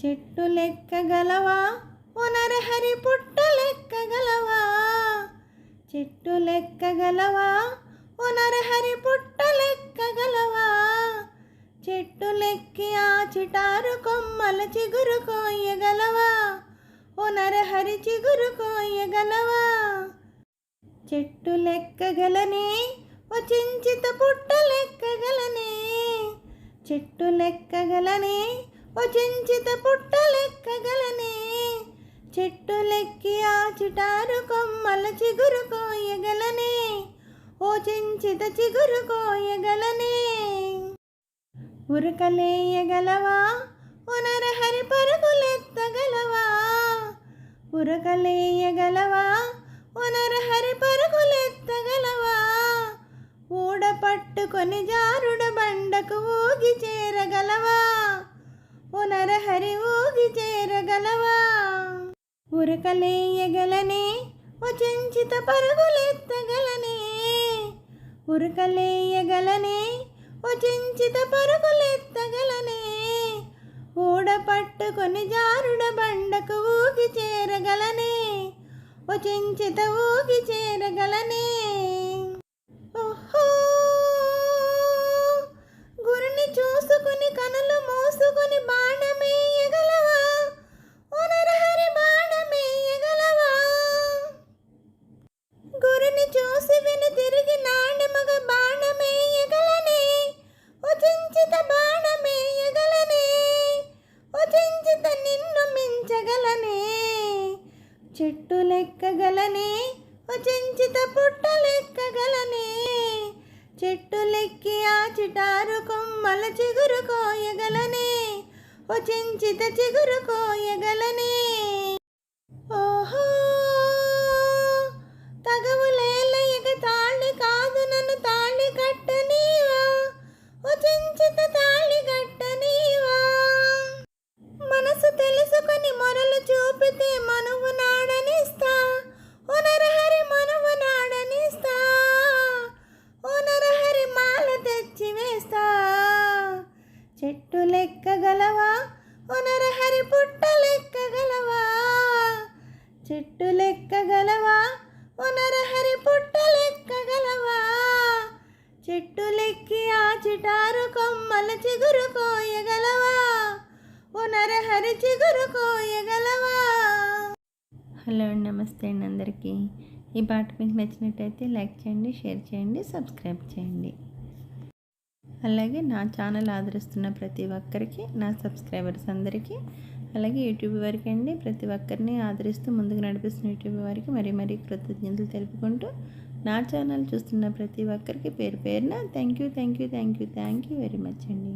చెట్టు లెక్కగలవా ఒనరహరి పుట్ట లెక్కగలవా చెట్టు లెక్కగలవా ఒనరహరి పుట్ట లెక్కగలవా చెట్టు లెక్కి ఆ చిటారు కొమ్మల చిగురు కోయగలవా ఒనరహరి చిగురు కోయగలవా చెట్టు లెక్కగలనే ఓ చించిత పుట్ట లెక్కగలనే చెట్టు లెక్కగలనే ఓ పుట్ట లెక్కగలనే చెట్టు లెక్కి ఆ చిటారు కొమ్మల చిగురు కోయగలనే? ఓ చించిత చిగురు కోయగలనే? ఉరకలేయగలవా? ఉనరహరి పరుగులెత్తగలవా? ఉరకలేయగలవా? ఉనరహరి పరుగులెత్తగలవా? ఊడ పట్టుకొని జారుడ బండకు ఊగి చేరగలవా? ఉనరహరి ఊగి చేరగలవా? ఉరకలేయగలనే ఓ చెంచిత పరుగులెత్తగలనే. ఉరకలేయగలనే ఓ చెంచిత పరుగులెత్తగలనే. ఊడపట్టుకొని జారుడ బండకు ఊగి చేరగలనే ఓ చెంచిత ఊగి చేరగలనే. చెట్టు లెక్కగలనే ఓ చెంచిత పుట్ట లెక్కగలనే. చెట్టు లెక్కి ఆ చిటారు కొమ్మల చిగురు కోయగలనే ఓ చించిత చిగురు కోయగలనే. చెట్టు లెక్కగలవా ఓ నరహరి పుట్ట లెక్కగలవా చెట్టు లెక్కి ఆ చిటారు కొమ్మల చిగురు కోయగలవా? ఓ నరహరి చిగురు కోయగలవా? హలో అండి నమస్తే అండి అందరికీ. ఈ పాట మీకు నచ్చినట్టయితే లైక్ చేయండి షేర్ చేయండి సబ్స్క్రైబ్ చేయండి. అలాగే నా ఛానల్ ఆదరిస్తున్న ప్రతి ఒక్కరికి నా సబ్స్క్రైబర్స్ అందరికీ అలాగే యూట్యూబ్ వారికి అండి ప్రతి ఒక్కరిని ఆదరిస్తూ ముందుకు నడిపిస్తున్న యూట్యూబ్ వారికి మరీ మరీ కృతజ్ఞతలు తెలుపుకుంటూ నా ఛానల్ చూస్తున్న ప్రతి ఒక్కరికి పేరు పేరున thank you thank you thank you thank you very much అండి.